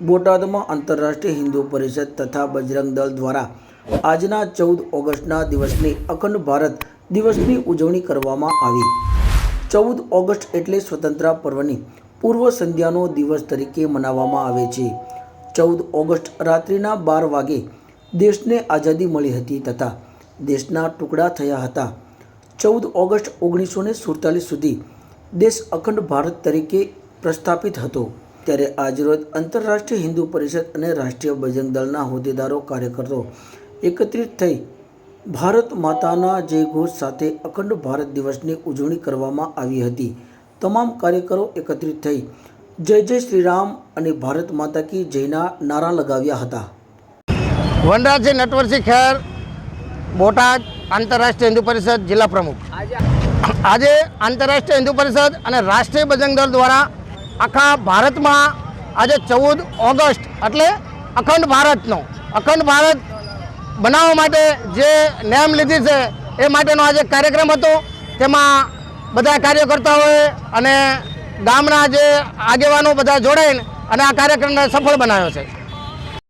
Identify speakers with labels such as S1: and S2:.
S1: બોટાદમાં આંતરરાષ્ટ્રીય હિન્દુ પરિષદ તથા બજરંગ દળ દ્વારા આજના ચૌદ ઓગસ્ટના દિવસની અખંડ ભારત દિવસની ઉજવણી કરવામાં આવી. ચૌદ ઓગસ્ટ એટલે સ્વતંત્ર પર્વની પૂર્વ સંધ્યાનો દિવસ તરીકે મનાવવામાં આવે છે. ચૌદ ઓગસ્ટ રાત્રિના બાર વાગે દેશને આઝાદી મળી હતી તથા દેશના ટુકડા થયા હતા. ચૌદ ઓગસ્ટ ઓગણીસો સુડતાલીસ સુધી દેશ અખંડ ભારત તરીકે પ્રસ્થાપિત હતો. ત્યારે આજરોજ આંતરરાષ્ટ્રીય હિન્દુ પરિષદ અને રાષ્ટ્રીય બજરંગ દળના હોદ્દેદારો કાર્યકરો એકત્રિત થઈ ભારત માતાના જયઘોષ સાથે અખંડ ભારત દિવસની ઉજવણી કરવામાં આવી હતી. તમામ કાર્યકરો એકત્રિત થઈ જય જય શ્રી રામ અને ભારત માતા કી જયના નારા લગાવ્યા હતા.
S2: વનરાજસિંહ નટવરસિંહ ખેર બોટાદ આંતરરાષ્ટ્રીય હિન્દુ પરિષદ જિલ્લા પ્રમુખ. આજે આંતરરાષ્ટ્રીય હિન્દુ પરિષદ અને રાષ્ટ્રીય બજરંગ દળ દ્વારા આખા ભારતમાં આજે ચૌદ ઓગસ્ટ એટલે અખંડ ભારતનો. અખંડ ભારત બનાવવા માટે જે નેમ લીધી છે, એ માટેનો આજે કાર્યક્રમ હતો. તેમાં બધા કાર્યકર્તાઓએ અને ગામના જે આગેવાનો બધા જોડાઈને અને આ કાર્યક્રમને સફળ બનાવ્યો છે.